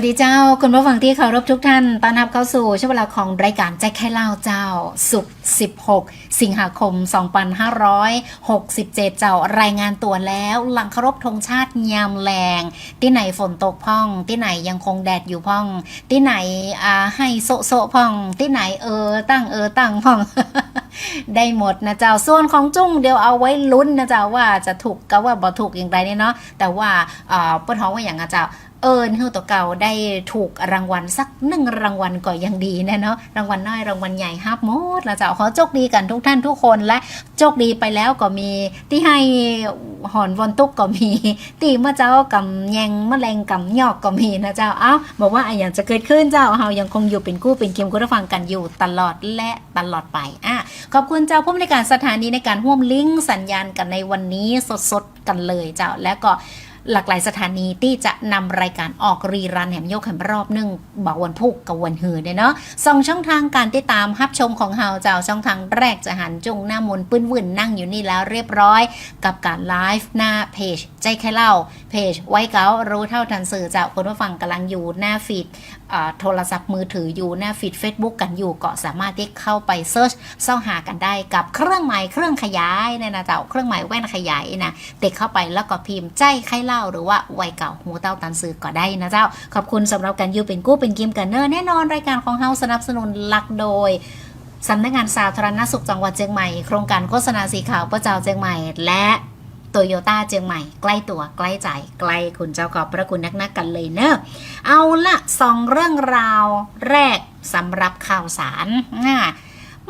วัสดีเจ้า คุณผู้ฟังที่เคารพทุกท่านต้อนรับเข้าสู่ช่วงเวลาของรายการแจ็คแค่เล่าเจ้า สุกร์16 สิงหาคม 2567 เจ้ารายงานตัวแล้วหลังเคารพธงชาติยามแรง ที่ไหนฝนตกพ่อง ที่ไหนยังคงแดดอยู่พ่อง ที่ไหนอ่าให้โซโซพ่อง ที่ไหนเออตั้งเออตั้งพ่อง ได้หมดนะเจ้าส่วนของจุ้งเดี๋ยวเอาไว้ลุ้นนะเจ้าว่าจะถูกก็ว่าบ่ถูกอย่างไรเนี่ยเนาะแต่ว่าอ่าป้นท้องว่าอย่างนะเจ้า เอิญเฮือตัวเก่าได้ถูกรางวัลสักหนึ่งรางวัลก็ยังดีแน่เนาะรางวัลน้อยรางวัลใหญ่ฮับหมดแล้วเจ้าขอโชคดีกันทุกท่านทุกคนและโชคดีไปแล้วก็มี ที่ให้หอนวอนตุกก็มี ตีเมื่อเจ้ากำแยงแมลงกำยอกก็มีนะเจ้าเอ้าบอกว่าอะไรอย่างจะเกิดขึ้นเจ้าเฮายังคงอยู่เป็นกู้เป็นเคมคุณผู้ฟังกันอยู่ตลอดและตลอดไปอะขอบคุณเจ้าผู้ในวยการสถานีในการร่วมลิงก์สัญญาณกันในวันนี้สดๆกันเลยเจ้าและก็ หลากหลายสถานีที่จะนำรายการออกรีรันแหมยกแหมรอบหนึ่งบอกวันพุกกับวันหือเนี่ยเนาะสองช่องทางการติดตามรับชมของเฮาเจ้าช่องทางแรกจะหันจุงหน้ามนปื้นวุ่นนั่งอยู่นี่แล้วเรียบร้อย กับการไลฟ์หน้าเพจใจแค่เล่าเพจไว้เก้ารู้เท่าทันสื่อจ้าคนผู้ฟังกำลังอยู่หน้าฟีดโทรศัพท์มือถืออยู่หน้าฟีด Facebook กันอยู่ก็สามารถที่เข้าไปเซิร์ชซ่องหากันได้กับเครื่องหมายเครื่องขยายเนี่ยนะเจ้าเครื่องหมายแว่นขยายนะเด็กเข้าไปแล้วก็พิมพ์ใจไข่เล่าหรือว่าไวเก่าหูเต้าตันซื้อก็ได้นะเจ้า ขอบคุณสำหรับการยูเป็นกู้เป็นกิมกันเนอร์แน่นอนรายการของเฮาสนับสนุนหลักโดยสำนักงานสาธารณสุขจังหวัดเชียงใหม่ โครงการโฆษณาสีขาวประจ้าเชียงใหม่ และ โตโยต้าเจียงใหม่ ใกล้ตัวใกล้ใจใกล้คุณเจ้าขอบพระคุณนักๆกันเลยเนอะเอาละสองเรื่องราวแรกสำหรับข่าวสารอ่า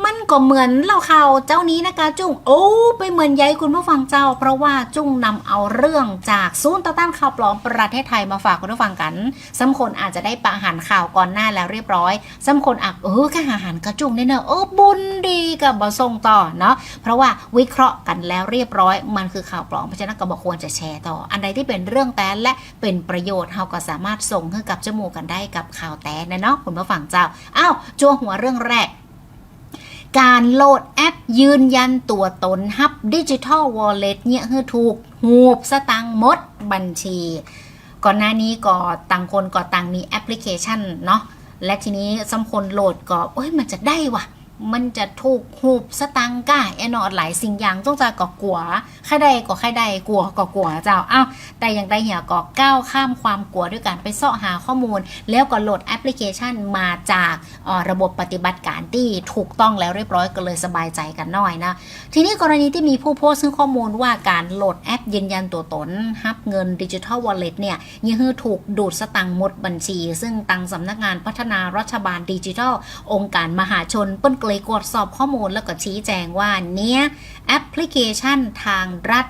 มันก็เหมือนเล่าข่าวเจ้านี้นะคะจุ้งโอ้ไปเหมือนใยคุณผู้ฟังเจ้า เพราะว่าจุ้งนำเอาเรื่องจากศูนย์ต่อต้านข่าวปลอมประเทศไทยมาฝากคุณผู้ฟังกันสำคนอาจจะได้ประหารข่าวก่อนหน้าแล้วเรียบร้อยสำคนอักเออแค่อาหารกระจุ้งเนี่ยเนอะเออบุญดีกับบส่งต่อเนาะเพราะว่าวิเคราะห์กันแล้วเรียบร้อย มันคือข่าวปลอมเพราะฉะนั้นก็บอกควรจะแชร์ต่อ อันใดที่เป็นเรื่องแต่และเป็นประโยชน์เราก็สามารถส่งให้กับจมูกกันได้กับข่าวแต่นะเนาะคุณผู้ฟังเจ้าอ้าวจัวหัวเรื่องแรก การโหลดแอปยืนยันตัวตนฮับดิจิทัลวอลเล็ตเนี่ยคือถูกหูบสตังหมดบัญชี ก่อนหน้านี้ก็ต่างคนก็ต่างมีแอปพลิเคชันเนาะและทีนี้สำคนโหลดก็เอ้ยมันจะได้ว่ะ มันจะถูกหูบสตังค์ก้าแอนอดหลายสิ่งอย่างต้องจะก็กลัวใครได้ก็ใครได้กลัวก็กลัวเจ้าอ้าวแต่อย่างใดเหี่ยก็ก้าวข้ามความกลัวด้วยการไปเสาะหาข้อมูล แล้วก็โหลดแอปพลิเคชันมาจากอ่อระบบปฏิบัติการที่ถูกต้องแล้วเรียบร้อยก็เลยสบายใจกันหน่อยนะทีนี้กรณีที่มีผู้โพสต์ซึ่งข้อมูลว่าการโหลดแอปยืนยันตัวตนฮับเงินดิจิทัลวอลเล็ตเนี่ยยังคือถูกดูดสตังค์หมดบัญชี ซึ่งตังสำนักงานพัฒนารัฐบาลดิจิทัล องค์การมหาชนเปิ้นเลยตรวจสอบข้อมูลแล้วก็ชี้แจงว่าเนี้ยแอปพลิเคชันทางรัฐ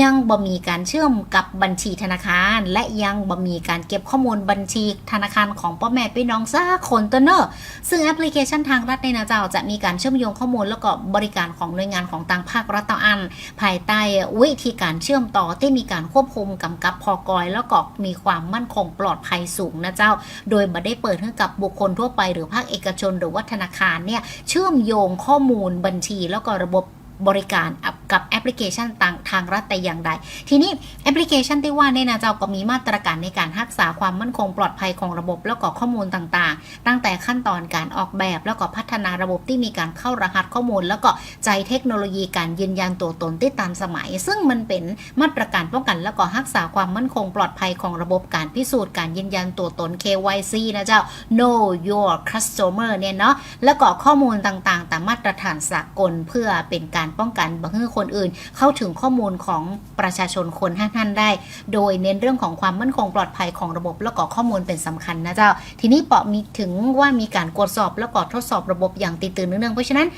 ยังบ่มีการเชื่อมกับบัญชีธนาคาร และยังบ่มีการเก็บข้อมูลบัญชีธนาคารของพ่อแม่พี่น้องสักคนตัวเนอะซึ่งแอปพลิเคชันทางรัฐในนะเจ้าจะมีการเชื่อมโยงข้อมูลแล้วก็บริการของหน่วยงานของต่างภาครัฐต่ออัน ภายใต้วิธีการเชื่อมต่อที่มีการควบคุมกำกับพอกอย แล้วก็มีความมั่นคงปลอดภัยสูงนะเจ้า โดยบ่ได้เปิดให้กับบุคคลทั่วไปหรือภาคเอกชน หรือว่าธนาคารเนี่ยเชื่อมโยงข้อมูลบัญชีแล้วก็ระบบ บริการกับแอปพลิเคชันต่างทางรัฐแต่อย่างใด ทีนี้แอปพลิเคชันที่ว่าเนี่ยนะเจ้าก็มีมาตรการในการรักษาความมั่นคงปลอดภัยของระบบแล้วก็ข้อมูลต่างๆ ตั้งแต่ขั้นตอนการออกแบบแล้วก็พัฒนาระบบที่มีการเข้ารหัสข้อมูล แล้วก็ใจเทคโนโลยีการยืนยันตัวตนที่ทันสมัย ซึ่งมันเป็นมาตรการป้องกันแล้วก็รักษาความมั่นคงปลอดภัยของระบบการพิสูจน์การยืนยันตัวตน KYC นะเจ้า Know Your Customer เนี่ยเนาะแล้วก็ข้อมูลต่างๆ ตามมาตรฐานสากลเพื่อเป็นการป้องกันบังให้คนอื่น เข้าถึงข้อมูลของประชาชนคนท่านๆได้ โดยเน้นเรื่องของความมั่นคงปลอดภัยของระบบแล้วก็ข้อมูลเป็นสำคัญนะเจ้า ทีนี้เปาะมีถึงว่ามีการตรวจสอบแล้วก็ทดสอบระบบอย่างติดตื่นเนื่องเพราะฉะนั้น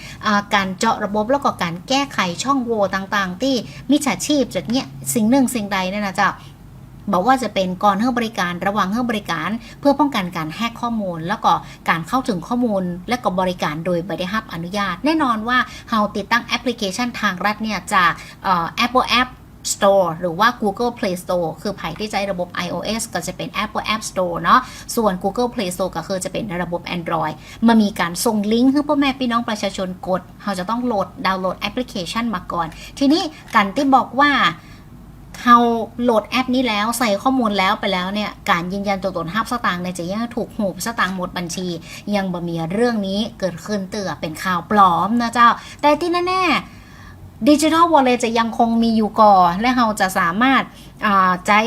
การเจาะระบบแล้วก็การแก้ไขช่องโหว่ต่างๆ ที่มิจฉาชีพจัดเนี้ยสิ่งหนึ่งสิ่งใดเนี่ยนะเจ้า บอกว่าจะเป็นก่อนให้บริการระหว่างให้บริการ เพื่อป้องกันการแฮกข้อมูล แล้วก็การเข้าถึงข้อมูล และก็บริการโดยไม่ได้รับอนุญาต แน่นอนว่าเราติดตั้งแอปพลิเคชันทางรัฐเนี่ยจากเอ่อ Apple App Store หรือว่า Google Play Store คือไผ่ที่ใช้ระบบ iOS ก็จะเป็น Apple App Store เนาะ ส่วน Google Play Store ก็คือจะเป็นระบบ Android มันมีการส่งลิงก์ให้พ่อแม่พี่น้องประชาชนกด เราจะต้องโหลดดาวน์โหลดแอปพลิเคชันมาก่อน ทีนี้การที่บอกว่า เราโหลดแอปนี้แล้วใส่ข้อมูลแล้วไปแล้วเนี่ยการยืนยันตัวตนห้าสตางค์ในยจะยังถูกหูบสตางค์หมดบัญชี ยังบ่มีเรื่องนี้เกิดขึ้นเตือเป็นข่าวปลอมนะเจ้า แต่ที่แน่ๆ ดิจิทัลวอลเล็ตจะยังคงมีอยู่ก่อ และเราจะสามารถใช้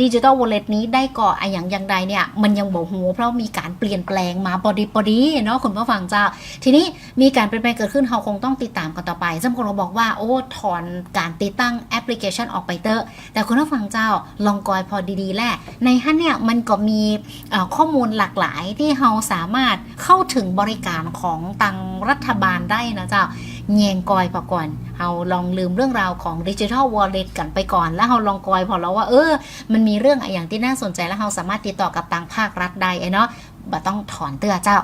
ดิจิทัลวอลเล็ตนี้ได้ก่อออย่างอย่างใดเนี่ย มันยังบ่หูเพราะมีการเปลี่ยนแปลงมาพอดีพอดีเนาะคุณผู้ฟังเจ้า ทีนี้มีการเปลี่ยนแปลงเกิดขึ้นเราคงต้องติดตามกันต่อไปซึ่งคนเราบอกว่า โอ้ ถอนการติดตั้งแอปพลิเคชันออกไปเตอะแต่คุณผู้ฟังเจ้าลองกอยพอดีๆแหละในฮันเนี่ยมันก็มีข้อมูลหลากหลายที่เราสามารถเข้าถึงบริการของตังรัฐบาลได้นะเจ้า แยงกอยพอก่อนเราลองลืมเรื่องราวของดิจิทัลวอลเล็ตกันไปก่อน แล้วเราลองกอยพอแล้วว่าเออ มันมีเรื่องอะไรอย่างที่น่าสนใจแล้วเราสามารถติดต่อกับตังภาครัฐได้ไอ้เนาะบ่ต้องถอนเตือเจ้า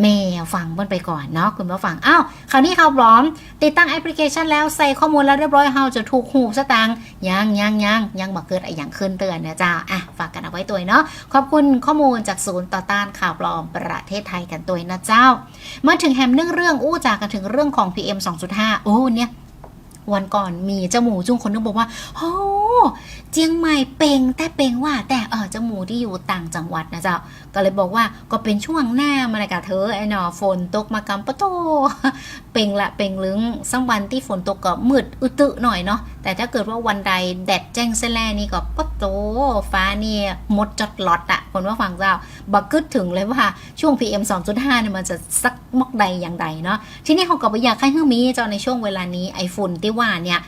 เมย์ฟังเพิ่นไปก่อนเนาะคุณผู้ฟังอ้าวคราวนี้เขาพร้อม ติดตั้งแอปพลิเคชันแล้วใส่ข้อมูลแล้วเรียบร้อยเฮาจะถูกหูสตางค์ยังยังยังยังบอกเกิดอะไรอย่างขึ้นเตือนนะจ้าอะฝากกันเอาไว้ตัวเนาะขอบคุณข้อมูลจากศูนย์ต่อต้านข่าวปลอมประเทศไทยกันตัวนะเจ้า มาถึงแฮมเรื่องเรื่องอู้จากกันถึงเรื่องของ PM 2.5โอ้เนี่ย วันก่อนมีเจ้าหมูจุ้งคนนึงบอกว่าโอ้เจียงใหม่เป่งแต่เป่งว่า แต่เออเจ้าหมูที่อยู่ต่างจังหวัดนะเจ้าก็เลยบอกว่าก็เป็นช่วงหน้ามาเลยกะเธอไอ้หนอฝนตกมากำปะโต เป่งละเป่งลึงสังวันที่ฝนตกก็มืดอึตึหน่อยเนาะแต่ถ้าเกิดว่าวันใดแดดแจ้งเสแลนี่ก็ปะโตฟ้าเนี่ยมดจดหลอดอะคนว่าฟังเจ้าบักกึดถึงเลยว่าช่วง PM 2.5เนี่ยมันจะสักมอกใดอย่างใดเนาะทีนี้เขาก็บ่อยากให้เฮือมีเจ้าในช่วงเวลานี้ไอฝุ่นที่ว่าเนี่ย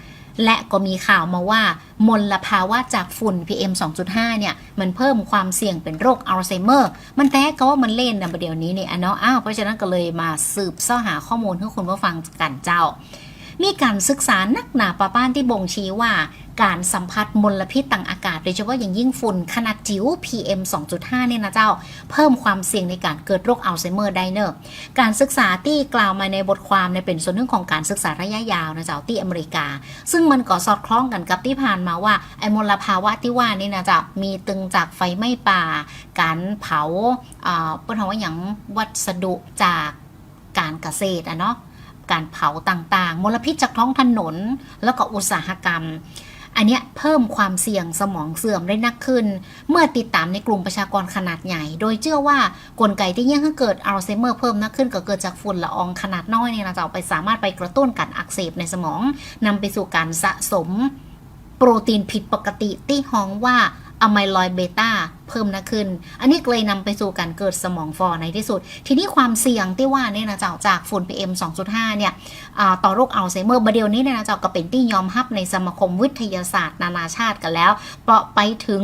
และก็มีข่าวมาว่ามลภาวะจากฝุ่น PM 2.5 เนี่ย มันเพิ่มความเสี่ยงเป็นโรคอัลไซเมอร์ มันแท้ก็ว่ามันเล่นนะประเดี๋ยวนี้เนี่ยอะเนาะอ้าวเพราะฉะนั้นก็เลยมาสืบเสาะหาข้อมูลให้คุณผู้ฟังกันเจ้า มีการศึกษานักหนาปาป้านที่บ่งชี้ว่า การสัมผัสมลพิษต่างอากาศโดยเฉพาะอย่างยิ่งฝุ่นขนาดจิ๋ว PM 2.5 เนี่ยนะเจ้า เพิ่มความเสี่ยงในการเกิดโรคอัลไซเมอร์ได้เนอะการศึกษาที่กล่าวมาในบทความเนี่ยเป็นส่วนหนึ่งของการศึกษาระยะยาวนะเจ้าที่อเมริกา ซึ่งมันก็สอดคล้องกันกับที่ผ่านมาว่าไอ้มลภาวะที่ว่านี่นะจ๊ะมีตึงจากไฟไหม้ป่า การเผาเอ่าเปิ้นเฮาว่าอย่างวัสดุจากการเกษตรอะเนาะการเผาต่างๆ มลพิษจากท้องถนน แล้วก็อุตสาหกรรม อันเนี้ยเพิ่มความเสี่ยงสมองเสื่อมได้นักขึ้น เมื่อติดตามในกลุ่มประชากรขนาดใหญ่ โดยเชื่อว่ากลไกที่ยังให้เกิดอัลไซเมอร์เพิ่มนักขึ้นก็เกิดจากฝุ่นละอองขนาดน้อยเนี่ยนะจะเอาไปสามารถไปกระตุ้นการอักเสบในสมองนำไปสู่การสะสม โปรตีนผิดปกติที่ห้องว่าอะไมลอยเบต้า เพิ่มนะขึ้น อันนี้เลยนำไปสู่การเกิดสมองฟอในที่สุด ทีนี้ความเสี่ยงที่ว่าเนี่ยนะเจ้าจากฝุ่น PM 2.5 เนี่ยต่อโรคอัลไซเมอร์ประเดี๋ยวนี้เนี่ยนะเจ้าก็เป็นที่ยอมรับในสมาคมวิทยาศาสตร์นานาชาติกันแล้วเพราะไปถึง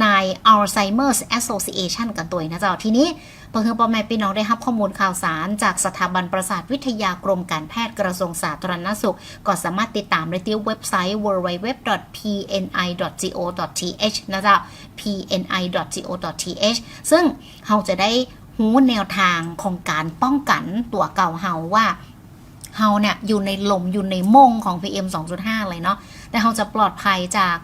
ใน Alzheimer's Association กันตัวนะเจ้าทีนี้เพื่อให้พ่อแม่พี่น้องได้รับข้อมูลข่าวสาร จากสถาบันประสาทวิทยากรมการแพทย์กระทรวงสาธารณสุข ก็สามารถติดตามได้ที่เว็บไซต์ www.pni.go.th นะจ๊ะ pni.go.th ซึ่งเราจะได้หูแนวทางของการป้องกันตัวเก่าเฮาว่าเฮาเนี่ยอยู่ในหลมอยู่ในมงของ PM 2.5 เลยเนาะ แต่เฮาจะปลอดภัยจาก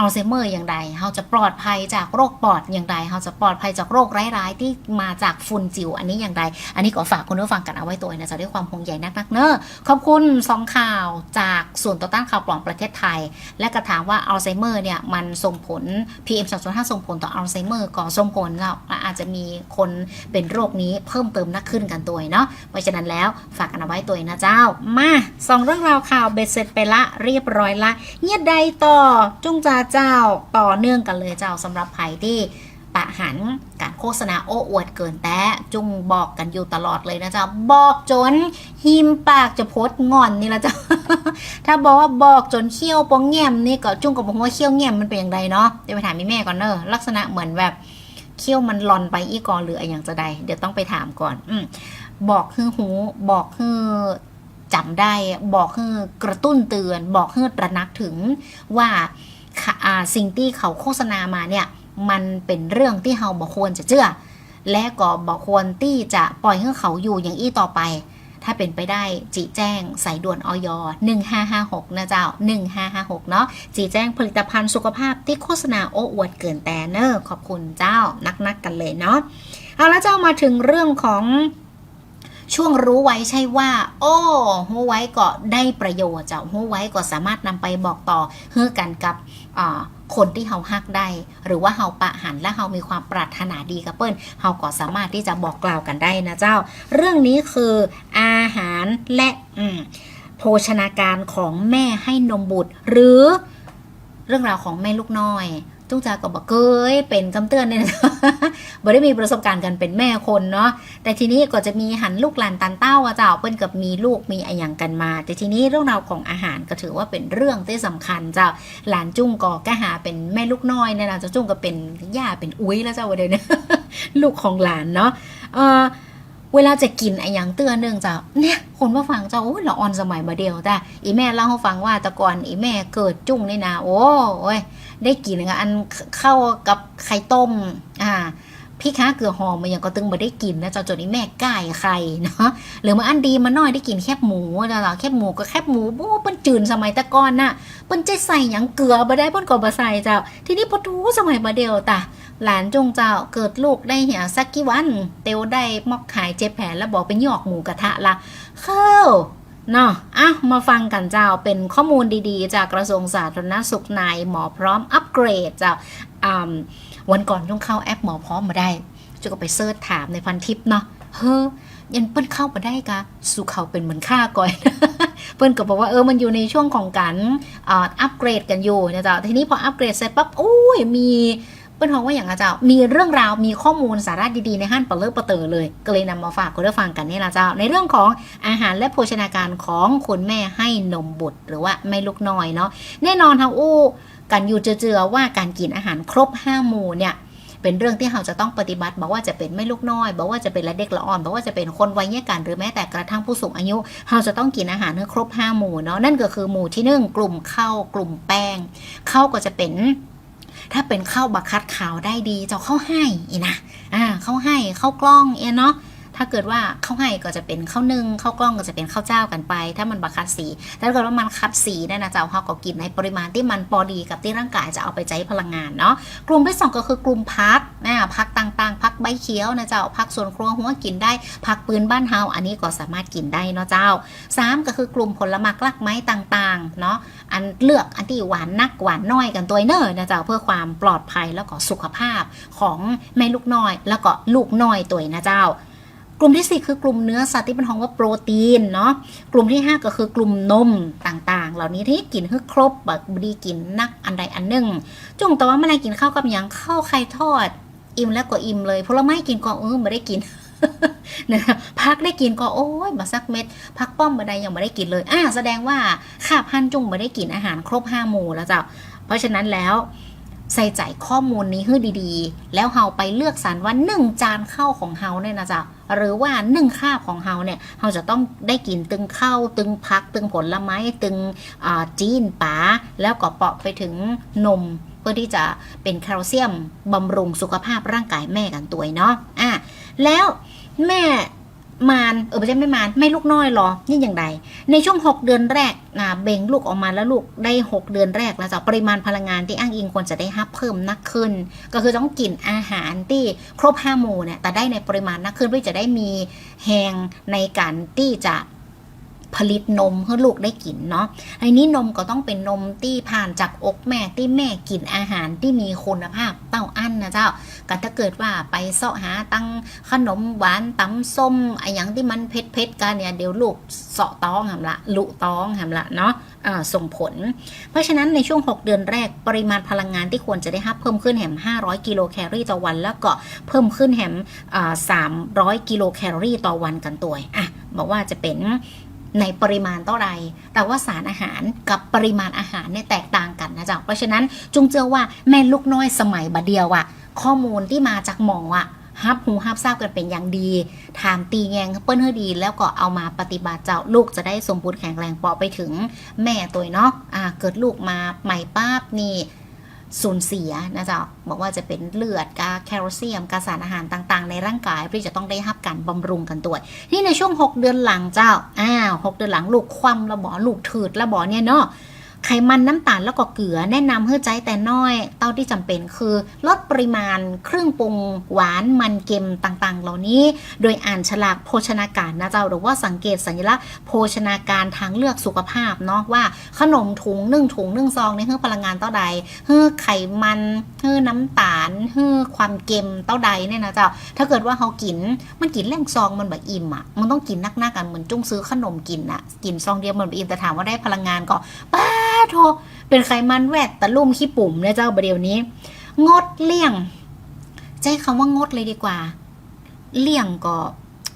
อัลไซเมอร์อย่างใดเราจะปลอดภัยจากโรคปอดอย่างใดเราจะปลอดภัยจากโรคร้ายๆ ที่มาจากฝุ่นจิ๋วอันนี้อย่างใด อันนี้ก็ฝากคุณผู้ฟังกันเอาไว้ตัวนะจ๊ะด้วยความห่วงใยนักๆเนอะขอบคุณสองข่าวจากศูนต่อต้านข่าวปลอมประเทศไทย และกระถามว่าอัลไซเมอร์เนี่ยมันส่งผล PM 2.5ส่งผลต่ออัลไซเมอร์ก็ส่งผลแล้วอาจจะมีคนเป็นโรคนี้เพิ่มเติมนักขึ้นกันตัวเนาะเพราะฉะนั้นแล้วฝากกันเอาไว้ตัวนะเจ้า มาสองเรื่องราวข่าวเบ็ดเสร็จไปละเรียบร้อยละเงียดใดต่อจุ้งจาเจ้าต่อเนื่องกันเลยเจ้าสำหรับใครที่ปะหันการโฆษณาโอ้อวดเกินแต้จุงบอกกันอยู่ตลอดเลยนะเจ้าบอกจนหิมปากจะพดงอนนี่ละเจ้าถ้าบอกว่าบอกจนเขี้ยวปองแง้มนี่ก็จุ้งก็บอกว่าเขี้ยวแง้มมันเป็นอย่างไรเนาะเดี๋ยวไปถามพี่แม่ก่อนเนอะลักษณะเหมือนแบบเขี้ยวมันหลอนไปอีกอนหรืออะไรอย่างจะใดเดี๋ยวต้องไปถามก่อน อืบอกคือหู บอกคือจำได้ บอกคือกระตุ้นเตือน บอกคือตระหนักถึงว่า สิ่งที่เขาโฆษณามาเนี่ยมันเป็นเรื่องที่เราบอกควรจะเชื่อ และก็บอกควรที่จะปล่อยให้เขาอยู่อย่างอี้ต่อไป ถ้าเป็นไปได้จีแจ้งสายด่วนออย1556 นะเจ้า 1556 เนาะจีแจ้งผลิตภัณฑ์สุขภาพที่โฆษณาโอ้อวดเกินแต่เนอร์ขอบคุณเจ้านักๆกันเลยเนาะเอาแล้วเจ้ามาถึงเรื่องของ ช่วงรู้ไว้ใช่ว่า โอ้หู้ไว้ก็ได้ประโยชน์เจ้าหู้ไว้ก็สามารถนำไปบอกต่อเฮือกันกับคนที่เฮาฮักได้ หรือว่าเฮาปะหันและเฮามีความปรารถนาดีกับเปิ้ลเฮาก็สามารถที่จะบอกกล่าวกันได้นะเจ้า เรื่องนี้คืออาหารและอืโภชนาการของแม่ให้นมบุตร หรือเรื่องราวของแม่ลูกน้อย จุ้งจาก็บอกเคยเป็นคำเตือนเนี่ยนะบ่ได้มีประสบการณ์กันเป็นแม่คนเนาะแต่ทีนี้ก็จะมีหันลูกหลานตันเต้าเจ้าเปิ้นกับมีลูกมีอะไรอย่างกันมา แต่ทีนี้เรื่องราวของอาหารก็ถือว่าเป็นเรื่องที่สำคัญเจ้าหลานจุ้งก็กะหาเป็นแม่ลูกน้อยเนี่ยนะเจ้าจุ้งก็เป็นย่าเป็นอุ้ยแล้วเจ้าวเดียวเนี่ยลูกของหลานเนาะเออ เวลาจะกินไอ้อย่างเตือนหนึ่องจ้าเนี่ยคนมาฟังเจ้าโอ้ละอ่อนสมัยมาเดียวแต่อีแม่เล่าให้ฟังว่าแต่ก่อนอีแม่เกิดจุ้งนี่นะโอ้ยได้กินอันเข้ากับไข่ต้มอ่าพี่ค้าเกลือหอมมันยังก็ตึงมาได้กินนะจ้าจนนี้แม่ก่ายไข่เนาะหรือมาอันดีมาน้อยได้กินแคบหมูนะเจ้าแคบหมูก็แคบหมูโอ้เปิ้นจืนสมัยตะก่อนน่ะเปิ้นจใส่หยังเกลือบ่ได้เปิ้นก็บ่ใส่เจ้าทีนี้พอทูสมัยมาเดียวตา หลานจงเจ้าเกิดลูกได้เหี่ยสักกี่วัน เตียวได้มอกขายเจ็บแผลแล้วบอกเป็นหยอกหมูกระทะละเข้าเนาะอะมาฟังกันเจ้าเป็นข้อมูลดีๆ จากกระทรวงสาธารณสุขนายหมอพร้อมอัปเกรดเจ้าวันก่อนต้องเข้าแอปหมอพร้อมมาได้จุก็ไปเสิร์ชถามในพันทิปเนาะเฮ้อยันเปิ้นเข้ามาได้กะสู่เขาเป็นเหมือนค่าก่อยเปิ้นก็บอกว่าเออมันอยู่ในช่วงของการอัปเกรดกันอยู่นะจ๊ะทีนี้พออัปเกรดเสร็จปั๊บโอ้ยมี เปิ้นบอกว่าอย่างอะเจ้า มีเรื่องราวมีข้อมูลสาระดีๆในห้านเปลือกปะเตอเลย ก็เลยนำมาฝากคุณผู้ฟังกันนี่ละเจ้า ในเรื่องของอาหารและโภชนาการของคุณแม่ให้นมบุตรหรือว่าแม่ลูกน้อยเนาะแน่นอนทางอู้กันอยู่เจือว่าการกินอาหารครบห้าหมู่เนี่ยเป็นเรื่องที่เราจะต้องปฏิบัติบอกว่าจะเป็นไม่ลูกน้อยบอกว่าจะเป็นละเด็กละอ่อนบอกว่าจะเป็นคนวัยเยี่กันหรือแม้แต่กระทั่งผู้สูงอายุ เราจะต้องกินอาหารให้ครบห้าหมู่เนาะนั่นก็คือหมู่ที่หนึ่งกลุ่มข้าวกลุ่มแป้งข้าวก็จะเป็น ถ้าเป็นข้าวบักคัดขาวได้ดีจะเข้าให้อีนะอ่าเข้าให้ข้าวกล้องเอ็นเนาะ ถ้าเกิดว่าข้าวให้ก็จะเป็นข้าวนึ่งข้าวกล้องก็จะเป็นข้าวเจ้ากันไป ถ้ามันบัคัดสีแต่ถ้าเกิดว่ามันคัดสีเนี่ยนะเจ้าเขาก็กินในปริมาณที่มันพอดีกับที่ร่างกายจะเอาไปใช้พลังงานเนาะกลุ่มที่สองก็คือกลุ่มพักนะพักต่างๆพักใบเขียวนะเจ้าพักส่วนครัวหัวกินได้พักปืนบ้านเฮาอันนี้ก็สามารถกินได้เนาะเจ้าสามก็คือกลุ่มผลไม้กลักไม้ต่างๆเนาะอันเลือกอันที่หวานนักหวานน้อยกันตัวเนอร์นะเจ้าเพื่อความปลอดภัยแล้วก็สุขภาพของแม่ลูกน้อย แล้วก็ลูกน้อยตัวนะเจ้า กลุ่มที่ 4 คือกลุ่มเนื้อสัตว์ที่เป็นห้องว่าโปรตีนเนาะกลุ่มที่ 5 ก็คือกลุ่มนมต่างๆ เหล่านี้ที่กินให้ครบแบบดีกินนักอันใดอันหนึ่งจงแต่ว่าเมื่อไรกินข้าวกับหยังข้าวไข่ทอด อิ่มแล้วก็อิ่มเลยผลไม้กินก็เออไม่ได้กินนะพักได้กินก็โอ้ยมาสักเม็ดพักป้อมบันไดยังไม่ได้กินเลยอ่าแสดงว่าขาบพันจุงไม่ได้กินอาหารครบห้าหมู่แล้วจ้ะเพราะฉะนั้นแล้ว ใส่ใจข้อมูลนี้ให้ดีๆ แล้วเฮาไปเลือกสรรว่าหนึ่งจานข้าวของเฮาเนี่ยนะจ๊ะหรือว่าหนึ่งคาบของเฮาเนี่ยเฮาจะต้องได้กินตึงข้าวตึงพัก ตึงผลไม้ตึงจีนป๋าแล้วก็เปาะไปถึงนม เพื่อที่จะเป็นแคลเซียมบำรุงสุขภาพร่างกายแม่กันตัวเนาะอะแล้วแม่ มานเออไม่ใช่ไม่มานไม่ลูกน้อยหรอ นี่อย่างไรในช่วง 6 เดือนแรกนะเบ่งลูกออกมาแล้วลูกได้ 6 เดือนแรกแล้วจากปริมาณพลังงานที่อ้างอิงควรจะได้ฮับเพิ่มนักขึ้น ก็คือต้องกินอาหารที่ครบห้าหมู่เนี่ยแต่ได้ในปริมาณนักขึ้นเพื่อจะได้มีแหงในการที่จะ ผลิตนมให้ลูกได้กินเนาะไอ้นี้นมก็ต้องเป็นนมที่ผ่านจากอกแม่ที่แม่กินอาหารที่มีคุณภาพเต้าอั้นนะเจ้าก็ถ้าเกิดว่าไปเสาะหาตั้งขนมหวานตำส้มไอ้อย่างที่มันเผ็ดๆกันเนี่ยเดี๋ยวลูกเสาะต้องหำละลุต้องหำละเนาะส่งผล เพราะฉะนั้นในช่วง 6 เดือนแรกปริมาณพลังงานที่ควรจะได้รับเพิ่มขึ้นแหม 500 กิโลแคลอรี่ต่อวัน แล้วก็เพิ่มขึ้นแหม300 กิโลแคลอรี่ต่อวันกันตัวอะบอกว่าจะเป็น ในปริมาณเท่าไรแต่ว่าสารอาหารกับปริมาณอาหารเนี่ยแตกต่างกันนะจ๊ะเพราะฉะนั้นจงเจือว่าแม่ลูกน้อยสมัยบัดเดียวอะข้อมูลที่มาจากหมออะฮับหูฮับทราบกันเป็นอย่างดี ถามตีแงงเปิ้ลเฮอดี แล้วก็เอามาปฏิบัติเจ้าลูกจะได้สมบูรณ์แข็งแรงปอไปถึงแม่ตัวเนาะอ่าเกิดลูกมาใหม่ป้าบนี่ สูญเสียนะจ๊ะบอกว่าจะเป็นเลือดกาแคลเซียมกาสารอาหารต่างๆ ในร่างกายที่จะต้องได้รับการบำรุงกันตัวนี่ในช่วง 6 เดือนหลังเจ้าอ้าวหกเดือนหลังลูกคว่ำระบอลูกถืดระบอเนี่ยเนาะ ไขมันน้ำตาลแล้วก็เกลือแนะนำให้ใจแต่น้อยเต้าที่จำเป็นคือ ลดปริมาณเครื่องปรุงหวานมันเค็มต่างๆ เหล่านี้ โดยอ่านฉลากโภชนาการนะเจ้าหรือว่าสังเกตสัญลักษณ์โภชนาการทางเลือกสุขภาพเนาะว่าขนมถุงนึ่งถุงนึ่งซองนี่เพื่อพลังงานเต้าใดเพื่อไขมันเพื่อน้ำตาลเพื่อความเค็มเต้าใดเนี่ยนะเจ้าถ้าเกิดว่าเขากินมันกินแรงซองมันแบบอิ่มอะมันต้องกินนักๆกันเหมือนจุ้งซื้อขนมกินอะกินซองเดียวมันแบบอิ่มแต่ถามว่าได้พลังงานก็ป้าโทเป็นไขมันแวดตะลุ่มขี้ปุ่มเนี่ยเจ้าประเดี๋ยวนี้ งดเลี่ยงใจคำว่างดเลยดีกว่า เลี่ยงก็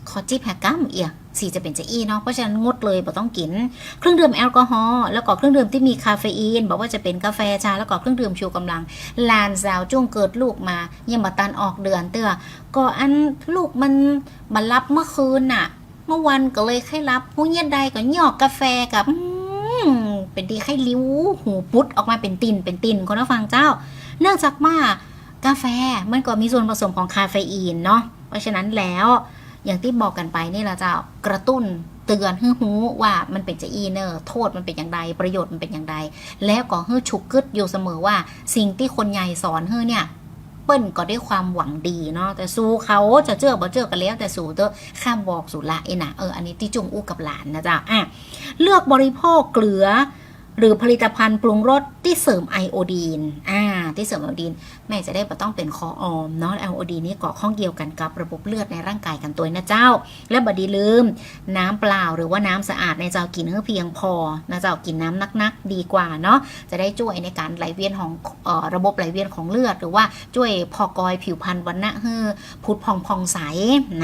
ขอจิบแฮกัมเอียสีจะเป็นจะอีเนาะเพราะฉะนั้นงดเลยบ่ต้องกิน เครื่องดื่มแอลกอฮอล์แล้วก็เครื่องดื่มที่มีคาเฟอีนบอกว่าจะเป็นกาแฟชาแล้วก็เครื่องดื่มชูกำลัง ลานสาวจุ้งเกิดลูกมายังมาตันออกเดือนเตื้อก็อันลูกมันมารับเมื่อคืนน่ะ เมื่อวันก็เลยไข้รับหูเย็นใดก็หยอกกาแฟกับ เป็นดีไข้ลิ้ว หูปุดออกมาเป็นตินเป็นตินคนละฟังเจ้า เนื่องจากว่ากาแฟมันก็มีส่วนผสมของคาเฟอีนเนาะเพราะฉะนั้นแล้วอย่างที่บอกกันไปนี่แหละเจ้ากระตุ้นเตือนให้หูว่ามันเป็นจะอีเนอร์โทษมันเป็นอย่างไรประโยชน์มันเป็นอย่างไรแล้วก็ให้ฉุกกึดอยู่เสมอว่า สิ่งที่คนใหญ่สอนให้เนี่ยเปิ้นก็ด้วยความหวังดีเนาะแต่สู้เขาจะเจอบ่เจอกันแล้ว แต่สู้เตอข้ามบอกสู่ละเอ็นะเอออันนี้ที่จุงอู้กับหลานนะจ๊ะอะเลือกบริโภคเกลือ หรือผลิตภัณฑ์ปรุงรสที่เสริมไอโอดีน อ่า ที่เสริมไอโอดีน แม่จะได้ไม่ต้องเป็นคอออมเนาะไอโอดีนนี่เกาะข้องเกี่ยวกันกับระบบเลือดในร่างกายกันตัวนะเจ้า และบดีลืม น้ำเปล่าหรือว่าน้ำสะอาดในเจ้ากินเพียงพอนะเจ้ากินน้ำนักๆ ดีกว่าเนาะ จะได้ช่วยในการไหลเวียนของออระบบไหลเวียนของเลือด หรือว่าช่วยพอกอยผิวพรรณวันณะให้พุดพองพองใส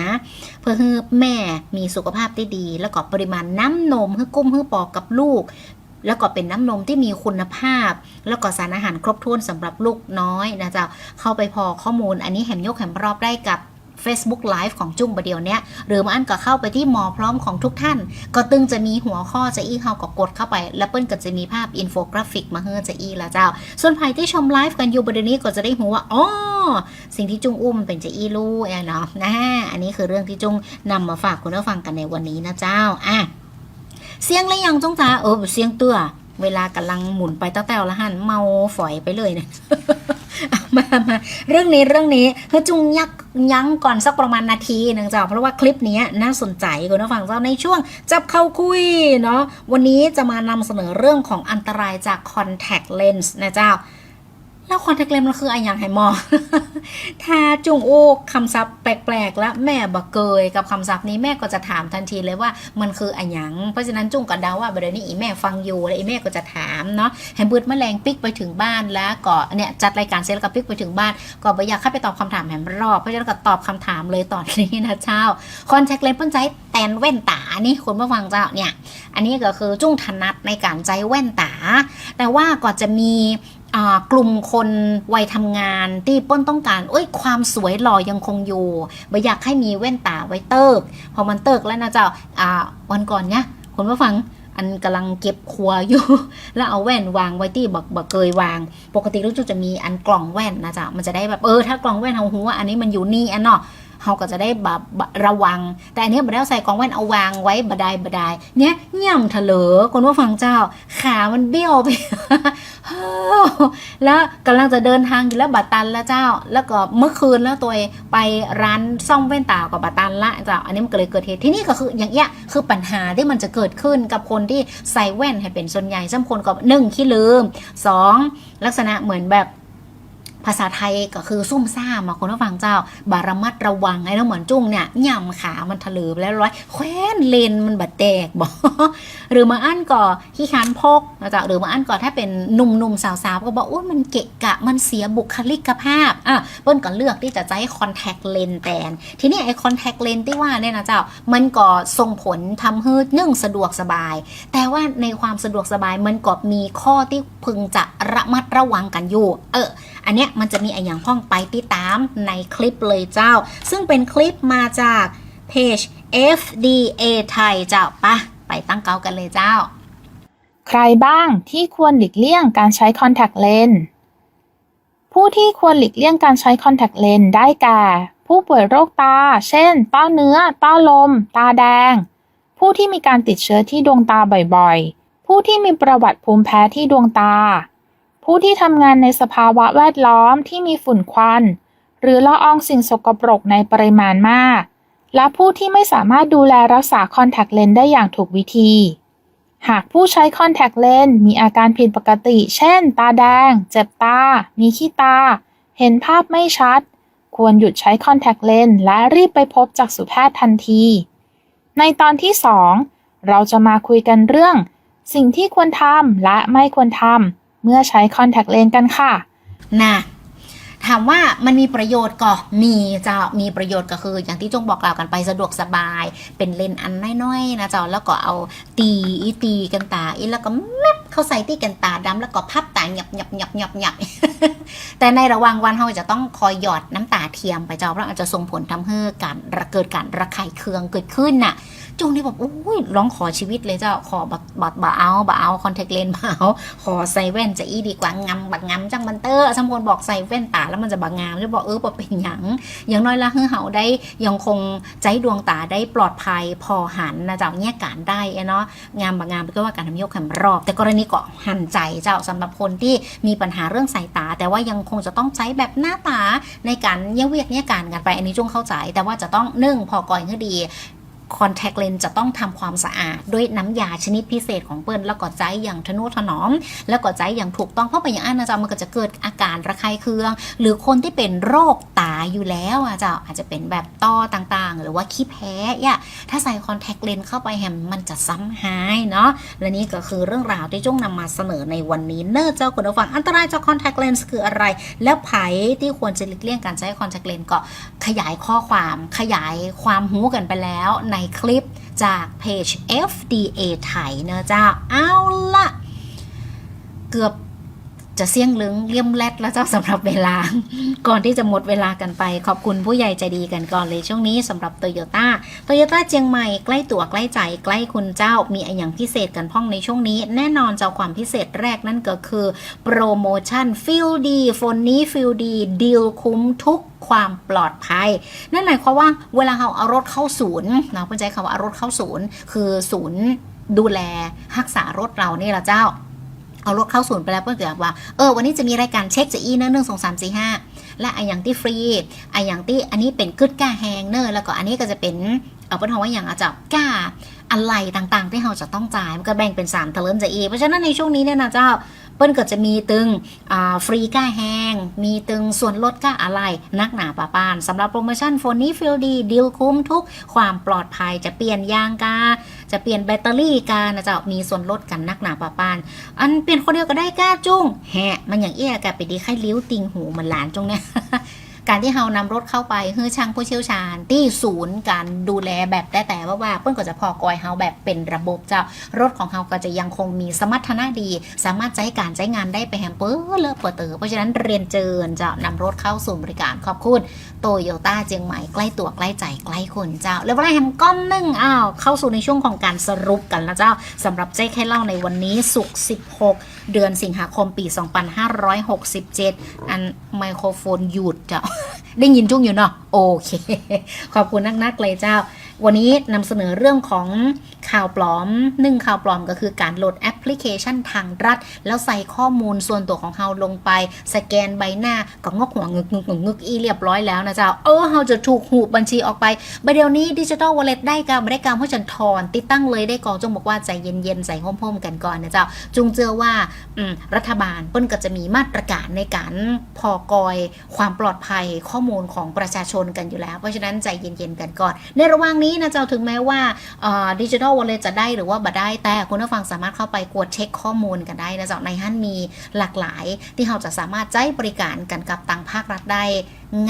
นะ เพื่อให้แม่มีสุขภาพที่ดี แล้วก็ปริมาณน้ำนมให้กุ้มให้ปอกกับลูก แล้วก็เป็นน้ำนมที่มีคุณภาพ แล้วก็สารอาหารครบถ้วนสำหรับลูกน้อยนะจ๊ะเข้าไปพอข้อมูลอันนี้แหมยกแหมรอบได้กับ Facebook Live ของจุ้งประเดี๋ยวเนี้ย หรือมาอันก็เข้าไปที่หมอพร้อมของทุกท่าน ก็ตึงจะมีหัวข้อจะอี้เขาก็กดเข้าไป แล้วเปิ้ลก็จะมีภาพอินโฟกราฟิกมาเฮือจะอี้ละเจ้า ส่วนใครที่ชมไลฟ์กันอยู่ประเดี๋ยวนี้ก็จะได้หัวว่าอ๋อสิ่งที่จุ้งอุ้มเป็นจะอี้ลู่เองเนาะนะอันนี้คือเรื่องที่จุ้งนำมาฝากคุณผู้ฟังกันในวันนี้นะเจ้าอะ เสียงเลยยังจงจ้าเออเสียงเตื้อเวลากำลังหมุนไปเต้าแต้วละหันเมาฝอยไปเลยเนี่ยมามาเรื่องนี้เรื่องนี้เฮ้จุงยักยั้งก่อนสักประมาณนาทีหนึ่งจ้าเพราะว่าคลิปนี้น่าสนใจคุณผู้ฟังเจ้าในช่วงจับเข้าคุยเนาะวันนี้จะมานำเสนอเรื่องของอันตรายจากคอนแทคเลนส์นะเจ้า แล้ว contact lens มันคืออะไรอย่างไหมอถ้าจุงโอ้คำศัพท์แปลกๆ แล้วแม่บักเกยกับคำศัพท์นี้แม่ก็จะถามทันทีเลยว่ามันคืออะไรอย่างเพราะฉะนั้นจุงก็เดาว่าเดี๋ยวนี้อีแม่ฟังอยู่แล้วอีแม่ก็จะถามเนาะให้บืดแมลงปิกไปถึงบ้านแล้วก็เนี่ยจัดรายการเสร็จแล้วก็ปิกไปถึงบ้าน ก็บ่อยากเข้าไปตอบคำถามแหมรอบเพราะฉะนั้นก็ตอบคำถามเลยตอนนี้นะเจ้า contact lens เพิ่นใจแตนแว่นตานี่คุณผู้ฟังเจ้าเนี่ย อันนี้ก็คือจุ้งถนัดในการใจแว่นตา แต่ว่าก็จะมี กลุ่มคนวัยทำงานที่เป้นต้องการเอ้ยความสวยหล่อยังคงอยู่บ่อยากให้มีแว่นตาไว้เติกพอมันเติกแล้วนะเจ้าอ่าวันก่อนเนี่ยคุณผู้ฟังอันกำลังเก็บครัวอยู่ แล้วเอาแว่นวางไว้ที่บักบักเกยวาง ปกติลูกจุจะมีอันกล่องแว่นนะจ๊ะมันจะได้แบบเออถ้ากล่องแว่นเอาหัวอันนี้มันอยู่นี่อันเนาะ เขาก็จะได้แบบระวัง แต่อันนี้บ่ได้เอาใส่กองแว่นเอาวางไว้บดายบดายเนี้ยย่ำเถลอคนว่าฟังเจ้า ขามันเบี้ยวไปแล้วกำลังจะเดินทางอยู่แล้วบัตรตันแล้วเจ้า แล้วก็เมื่อคืนแล้วตัวไปร้านซ่อมแว่นตากับบัตรตันละเจ้าอันนี้มันก็เลยเกิดเหตุที่นี่ก็คืออย่างเงี้ยคือปัญหาที่มันจะเกิดขึ้นกับคนที่ใส่แว่นให้เป็นส่วนใหญ่ซ้ำคนก็หนึ่งขี้ลืมสองลักษณะเหมือนแบบ ภาษาไทยก็คือซุ่มซ่ามอะคนผู้ฟังเจ้า บาระมัดระวังไอ้น้องเหมือนจุ้งเนี่ยย่ำขามันถลือแล้วร้อยแคว้นเลนมันบาดแตกบอกหรือมาอันก่อขี้คันพกนะจ๊ะหรือมาอันก่อถ้าเป็นหนุ่มๆสาวๆก็บอกโอ้ยมันเกะกะมันเสียบุคลิกภาพอะเปิ้ลก็เลือกที่จะใช้คอนแทคเลนแทนทีนี้ไอ้คอนแทคเลนที่ว่าเนี่ยนะเจ้ามันก็ส่งผลทำให้นึ่งสะดวกสบาย แต่ว่าในความสะดวกสบายมันก็มีข้อที่พึงจะระมัดระวังกันอยู่ เออ อันเนี้ยมันจะมีอะไรอย่างพ้องไปติดตามในคลิปเลยเจ้า ซึ่งเป็นคลิปมาจากเพจ FDA ไทยเจ้าปะไปตั้งเกากันเลยเจ้า ใครบ้างที่ควรหลีกเลี่ยงการใช้คอนแทคเลนส์ผู้ที่ควรหลีกเลี่ยงการใช้คอนแทคเลนส์ได้แก่ ผู้ป่วยโรคตา เช่น ต้อเนื้อ ต้อลม ตาแดง ผู้ที่มีการติดเชื้อที่ดวงตาบ่อยๆ ผู้ที่มีประวัติภูมิแพ้ที่ดวงตา ผู้ที่ทำงานในสภาวะแวดล้อมที่มีฝุ่นควัน หรือละอองสิ่งสกปรกในปริมาณมาก และผู้ที่ไม่สามารถดูแลรักษาคอนแทคเลนส์ได้อย่างถูกวิธี หากผู้ใช้คอนแทคเลนส์มีอาการผิดปกติ เช่น ตาแดง เจ็บตา มีขี้ตา เห็นภาพไม่ชัด ควรหยุดใช้คอนแทคเลนส์และรีบไปพบจักษุแพทย์ทันที ในตอนที่ 2 เราจะมาคุยกันเรื่อง สิ่งที่ควรทำและไม่ควรทำ เมื่อใช้คอนแทคเลนส์กันค่ะนะ ถามว่ามันมีประโยชน์ก็มีจะมีประโยชน์ก็คือ อย่างที่จงบอกกล่าวกันไปสะดวกสบาย เป็นเลนอันน้อยๆนะจ๊ะแล้วก็เอาตีอีตีกันตาอีแล้วก็แมบเข้าใส่ที่กันตาดำแล้วก็พับตาหยับหยับหยับหยับหยับแต่ในระหว่างวันเราจะต้องคอยหยอดน้ำตาเทียมไปเจ้าเพราะอาจจะส่งผลทำให้การระเกิดการระคายเคืองเกิดขึ้นน่ะจงนี่แบบอุ้ยร้องขอชีวิตเลยเจ้าขอบักบักบะเอาบะเอาคอนแทคเลนส์บะเอาขอใส่แว่นจะอีดีกว่างำบักงำจังมันเตอร์สมพลบอกใส่แว่นตาแล้วมันจะบักงามจะบอกเออบ่เป็นหยังอย่างน้อยละเฮือเฮาได้ยังคงใจดวงตาได้ปลอดภัยพอหันนะเจ้าเนี่ยการได้เนาะงามบักงามก็ว่าการทำโยกแขมรอบ แต่กรณีก็หันใจเจ้าสำหรับคนที่มีปัญหาเรื่องสายตา แต่ว่ายังคงจะต้องใช้แบบหน้าตาในการเยี่ยเวียกเนี่ยการกันไป อันนี้จงเข้าใจ แต่ว่าจะต้องนึ่งพอก่อยให้ดี คอนแทคเลนส์จะต้องทำความสะอาดด้วยน้ำยาชนิดพิเศษของเปิ้ลแล้วก็ใจอย่างทนุถนอม แล้วก็ใจอย่างถูกต้องเพราะไปอย่างอันนะจ๊ะมันก็จะเกิดอาการระคายเคือง หรือคนที่เป็นโรคตาอยู่แล้วอะจ๊ะอาจจะเป็นแบบต้อต่างๆ หรือว่าขี้แพ้ย่ะถ้าใส่คอนแทคเลนส์เข้าไปแฮมมันจะซ้ำหายเนาะและนี่ก็คือเรื่องราวที่จุ้งนำมาเสนอในวันนี้เนอร์เจ้าคุณผู้ฟังอันตรายจากคอนแทคเลนส์คืออะไร แล้วไผที่ควรจะหลีกเลี่ยงการใช้คอนแทคเลนส์ก็ขยายข้อความขยายความหูกันไปแล้วในคลิปจากเพจ FDA ไทยเนอะเจ้า เอาละเกือบ จะเสี่ยงลึงเลี่ยมแรดแล้วเจ้าสำหรับเวลา ก่อนที่จะหมดเวลากันไป ขอบคุณผู้ใหญ่ใจดีกันก่อนเลยช่วงนี้สำหรับโตโยต้าโตโยต้าเจียงใหม่ใกล้ตัวใกล้ใจใกล้คุณเจ้ามีอะไรอย่างพิเศษกันพ่องในช่วงนี้ แน่นอนเจ้าความพิเศษแรกนั่นก็คือโปรโมชั่นฟิลดีโฟนนี้ฟิลดีดีลคุ้มทุกความปลอดภัย นั่นหมายความว่าเวลาเราเอารถเข้าศูนย์เราเพิ่งใช้คำว่าเอารถเข้าศูนย์ คือศูนย์ดูแลรักษารถเรานี่แหละเจ้า เอารถเข้าศูนย์ไปแล้วเพื่อนบอกว่าเออวันนี้จะมีรายการเช็คจะอีเนอะหนึ่งสองสามสี่ห้าและไออย่างที่ฟรีไออย่างที่อันนี้เป็นกึดก้าแฮงเนอะแล้วก็อันนี้ก็จะเป็นเอาเป็นคำว่าอย่างอาจจะก้าอะไรต่างๆ ที่เราจะต้องจ่ายมันก็แบ่งเป็น3เทอมจะอีเพราะฉะนั้นในช่วงนี้เนี่ยนะเจ้าเปิ้ลก็จะมีตึงฟรีก้าแห้ง มีตึงส่วนลดก้าอะไร นักหนาป่าปานสำหรับโปรโมชั่นโฟนนี้ฟิลดีดีลคุ้มทุกความปลอดภัยจะเปลี่ยนยางกา จะเปลี่ยนแบตเตอรี่กันะเจ้ามีส่วนลดกันนักหนาป่าปาน อันเปลี่ยนคนเดียวก็ได้ก้าจุ้งแฮะ มันอย่างเอี้ยกับไปดีไข้ลิ้วติงหูเหมือนหลานจุ้งเนี่ย การที่เรานำรถเข้าไปเฮือช่างผู้เชี่ยวชาญ ที่ศูนย์การดูแลแบบแต่แต่ว่าว่าเปิ้นก็จะพอกอยเฮาแบบเป็นระบบเจ้ารถของเฮาก็จะยังคงมีสมรรถนะดี สามารถใช้การใช้งานได้ไปแฮมเปอร์เลอะเปิดเตอเพราะฉะนั้นเรียนเจิญจะนำรถเข้าสู่บริการขอบคุณโตโยต้าเจียงใหม่ใกล้ตัวใกล้ใจใกล้คนเจ้าแล้ววลาแฮมก้อนหนึ่งอ้าวเข้าสู่ในช่วงของการสรุปกันแล้วเจ้าสำหรับเจ๊แค่เล่าในวันนี้สุกร์16 เดือนสิงหาคมปี 2567 อันไมโครโฟนหยุดเจ้า ได้ยินจุ้งอยู่เนาะโอเค ขอบคุณนักๆเลยเจ้า วันนี้นำเสนอเรื่องของข่าวปลอมหนึ่งข่าวปลอมก็คือการโหลดแอปพลิเคชันทางรัฐ แล้วใส่ข้อมูลส่วนตัวของเราลงไป สแกนใบหน้าก็งอกหัวงึกงึกงึกงึกอีเรียบร้อยแล้วนะเจ้าเออเราจะถูกหูบัญชีออกไปประเดี๋ยวนี้ดิจิทัลวอลเล็ตได้การไม่ได้การเพราะฉันถอน ติดตั้งเลยได้ก่อนจงบอกว่าใจเย็นๆใส่ห้มๆกันก่อนนะเจ้าจุงเจอว่าอืรัฐบาลเปิ้นก็จะมีมาตรการในการพอกอยความปลอดภัยข้อมูลของประชาชนกันอยู่แล้ว เพราะฉะนั้นใจเย็นๆกันก่อน ในระหว่างนี้นะเจ้าถึงแม้ว่าดิจิทัลวอลเล็ตจะได้หรือว่าบ่ได้แต่คุณผู้ฟังสามารถเข้าไปกดเช็คข้อมูลกันได้นะเจ้าในฮั่นมีหลากหลาย ที่เราจะสามารถใช้บริการกันกับต่างภาครัฐได้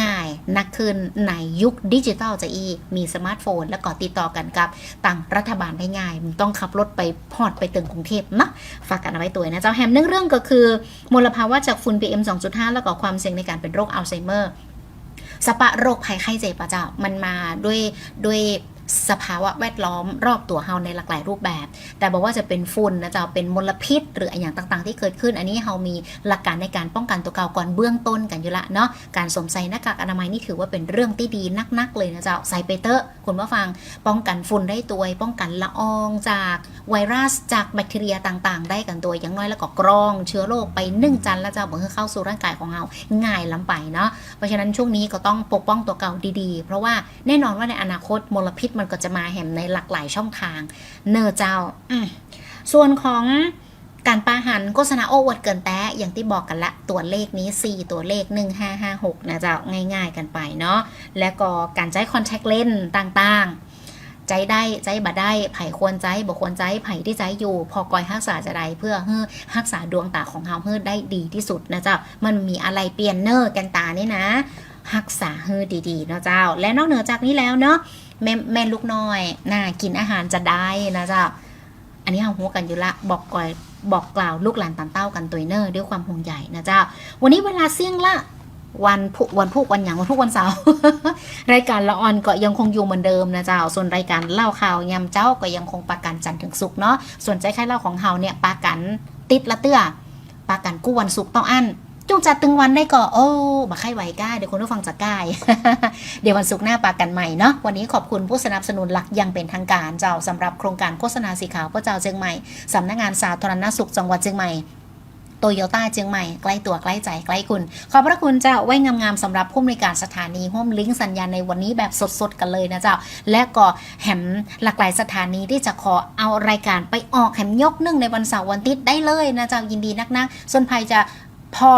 ง่ายนักขึ้นในยุคดิจิทัลจะอี มีสมาร์ทโฟน แล้วก็ติดต่อกันกับต่างรัฐบาลได้ง่ายมันต้องขับรถไปพอดไปตึงกรุงเทพนะฝากกันเอาไว้ตัวนะเจ้าแฮมหนึ่งเรื่องก็คือ มลภาวะจากฝุ่น PM 2.5 แล้วก็ความเสี่ยงในการเป็นโรคอัลไซเมอร์สปะโรคภัยไข้เจ็บอะเจ้ามันมาด้วยด้วย สภาวะแวดล้อมรอบตัวเฮาในหลากหลายรูปแบบ แต่บอกว่าจะเป็นฝุ่นนะจ้าเป็นมลพิษ หรืออย่างต่างๆ ที่เกิดขึ้น อันนี้เฮามีหลักการในการป้องกันตัวเก่าก่อนเบื้องต้นกันอยู่ละเนาะการสวมใส่หน้ากากอนามัยนี่ถือว่าเป็นเรื่องที่ดีนักๆ เลยนะเจ้าใส่ไปเตอะคุณผู้ฟังป้องกันฝุ่นได้ตัว ป้องกันละอองจากไวรัสจากแบคทีเรียต่างๆ ได้กันตัวอย่างน้อยแล้วก็กรอง เชื้อโรคไปนึ่งจันแล้วเจ้าเมื่อเข้าสู่ร่างกายของเราง่ายล้ำไปเนาะเพราะฉะนั้นช่วงนี้ก็ต้องปกป้องตัวเก่าดีๆ เพราะว่าแน่นอนว่าในอนาคตมลพิษมันก็จะมาแหมในหลากหลายช่องทาง เนอเจ้าอืมส่วนของการปาหันโฆษณาโอ้อวดเกินแต้อย่างที่บอกกันละตัวเลขนี้ 4 ตัวเลข 1556 นะเจ้าง่ายๆกันไปเนาะแล้วก็การใช้คอนแทคเลนส์ต่างๆ ใจได้ใจบ่ได้ไผ่ควรใจบ่ควรใจไผ่ที่ใจอยู่ พอกอยรักษาจะได้เพื่อเฮ้อรักษาดวงตาของเฮาเฮ้อได้ดีที่สุดนะเจ้ามันมีอะไรเปลี่ยนเนอร์กันตานี่นะ รักษาเฮือดีๆเนาะเจ้า และนอกเหนือจากนี้แล้วเนาะแม่แม่ลูกน้อยน่ากินอาหารจะได้นะเจ้า อันนี้เราหัวกันอยู่ละบอกก่อยบอกกล่าวลูกหลานตันเต้ากันตัวเนอร์ด้วยความห่วงใยนะเจ้า วันนี้เวลาเสี่ยงละวันพุวันพุวันหยังวันพุวันเสาร์รายการละออนก็ยังคงอยู่เหมือนเดิมนะเจ้า ส่วนรายการเล่าข่าวยำเจ้าก็ยังคงประกันจันทร์ถึงศุกร์เนาะส่วนใจแค่เล่าของเฮาเนี่ยประกันติดละเตื้อประกันกู้วันศุกร์ต้องอั้น จุงจัดตึงวันได้ก่อโอ้บักไข้ไหวก้าเดี๋ยวคุณผู้ฟังจะก้าย เดี๋ยววันศุกร์หน้าปากันใหม่เนาะวันนี้ขอบคุณผู้สนับสนุนหลักอยังเป็นทางการเจ้าสำหรับโครงการโฆษณาสีขาวพระเจ้าเชียงใหม่สำนักงานสาธารณสุขจังหวัดเชียงใหม่โตโยต้าเชียงใหม่ ใกล้ตัวใกล้ใจใกล้คุณ ขอบพระคุณเจ้าไว้งามๆสำหรับผู้บริการสถานีห้มลิงก์สัญญาณในวันนี้แบบสดๆกันเลยนะเจ้า และก็แหมหลากหลายสถานีที่จะขอเอารายการไปออกแหมยกหนึ่งในวันเสาร์วันอาทิตย์ได้เลยนะเจ้ายินดีนักๆส่วนภัยจะ พอ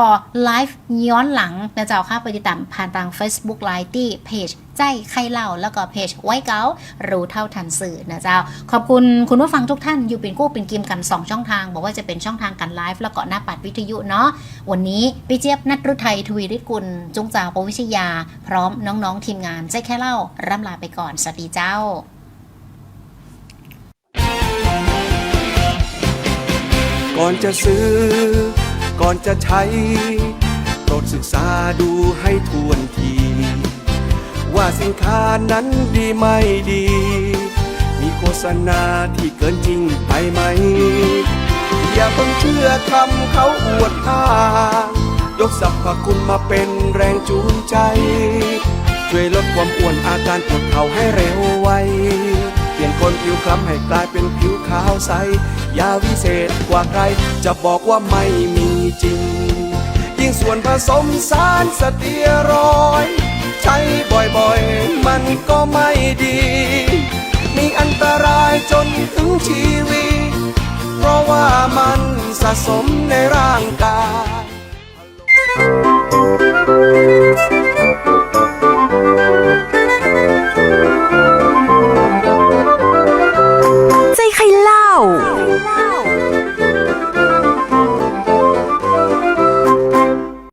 ไลฟ์ย้อนหลังนะเจ้าค่ะไปติดตามผ่านทาง Facebook ไลฟ์ที่เพจใจใครเล่าแล้วก็เพจไว้เก้ารู้เท่าทันสื่อนะเจ้า ขอบคุณคุณผู้ฟังทุกท่านอยู่เป็นกู้เป็นกิมกัน 2 ช่องทาง บอกว่าจะเป็นช่องทางการไลฟ์แล้วก็หน้าปัดวิทยุเนาะวันนี้พี่เจี๊ยบนัทรุไทยทวีฤทธิ์กุลจุงจ่าปวิชยา พร้อมน้องๆทีมงานใจแค่เล่าร่ำลาไปก่อนสวัสดีเจ้าก่อนจะซื้อ ก่อนจะใช้ โปรดศึกษาดูให้ทวนที ว่าสินค้านั้นดีไม่ดี มีโฆษณาที่เกินจริงไปไหม อย่าเพิ่งเชื่อคำเขาอวดอ้างยกสรรพคุณมาเป็นแรงจูงใจ ช่วยลดความอ้วนอาการปวดเข่าให้เร็วไว เปลี่ยนคนผิวคล้ำให้กลายเป็นผิวขาวใส ยาวิเศษกว่าใคร จะบอกว่าไม่มี จริง ยิ่งส่วนผสมสารสเตียรอยใช้บ่อยๆ มันก็ไม่ดี มีอันตรายจนถึงชีวิต เพราะว่ามันสะสมในร่างกาย